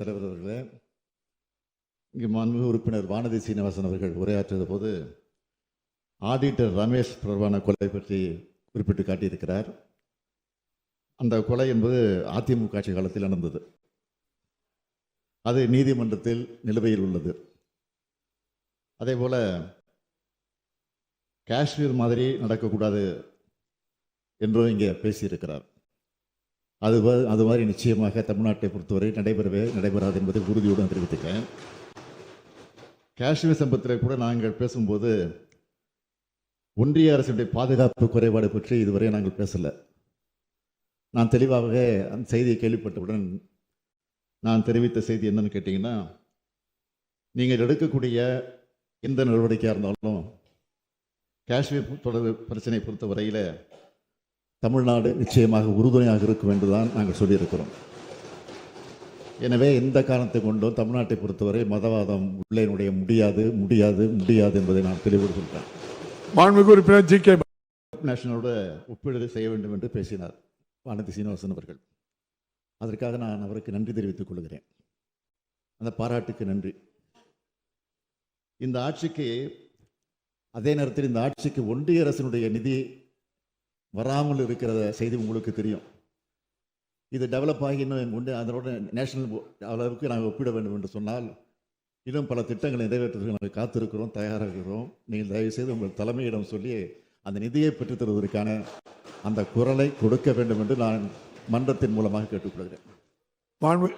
தலைவர் அவர்களே இங்கு மாண்புமிகு உறுப்பினர் வானதி சீனிவாசன் அவர்கள் உரையாற்றிய போது ஆடிட்டர் ரமேஷ் பிரபான கொலை பற்றி குறிப்பிட்டு காட்டியிருக்கிறார். அந்த கொலை என்பது அதிமுக ஆட்சி காலத்தில் நடந்தது. அது நீதிமன்றத்தில் நிலுவையில் உள்ளது. அதே போல் காஷ்மீர் மாதிரி நடக்கக்கூடாது என்றும் இங்கே பேசியிருக்கிறார். அது அது மாதிரி நிச்சயமாக தமிழ்நாட்டை பொறுத்தவரை நடைபெறவே நடைபெறாது என்பதை உறுதியுடன் தெரிவித்துக்கிறேன். காஷ்மீர் சம்பவத்தில் கூட நாங்கள் பேசும்போது ஒன்றிய அரசுடைய பாதுகாப்பு குறைபாடு பற்றி இதுவரை நாங்கள் பேசலை. நான் தெளிவாக அந்த செய்தியை கேள்விப்பட்டவுடன் நான் தெரிவித்த செய்தி என்னன்னு கேட்டிங்கன்னா நீங்கள் எடுக்கக்கூடிய எந்த நடவடிக்கையாக இருந்தாலும் காஷ்மீர் தொடர்பு பிரச்சனை பொறுத்த வரையில் தமிழ்நாடு நிச்சயமாக உறுதுணையாக இருக்கும் என்று தான் நாங்கள் சொல்லியிருக்கிறோம். எனவே எந்த காரணத்தை கொண்டும் தமிழ்நாட்டை பொறுத்தவரை மதவாதம் உள்ளே நுழைய முடியாது முடியாது முடியாது என்பதை நான் தெளிவோடு சொல்கிறேன் மாண்புமிகு உறுப்பினர் ஜி கே நேஷனலோட ஒப்பீடு செய்ய வேண்டும் என்று பேசினார் வானதி சீனிவாசன் அவர்கள். அதற்காக நான் அவருக்கு நன்றி தெரிவித்துக் கொள்கிறேன். அந்த பாராட்டுக்கு நன்றி. இந்த ஆட்சிக்கு அதே நேரத்தில் இந்த ஆட்சிக்கு ஒன்றிய அரசினுடைய நிதி வராமல் இருக்கிற செய்தி உங்களுக்கு தெரியும். இது டெவலப் ஆகி இன்னும் உண்டு அதனோட நேஷனல் அளவுக்கு நாங்கள் ஒப்பிட வேண்டும் என்று சொன்னால் இன்னும் பல திட்டங்களை நிறைவேற்றுவதற்கு நாங்கள் காத்திருக்கிறோம் தயாராக இருக்கிறோம். நீங்கள் தயவுசெய்து உங்கள் தலைமையிடம் சொல்லி அந்த நிதியை பெற்றுத்தருவதற்கான அந்த குரலை கொடுக்க வேண்டும் என்று நான் மன்றத்தின் மூலமாக கேட்டுக்கொள்கிறேன். மாண்பு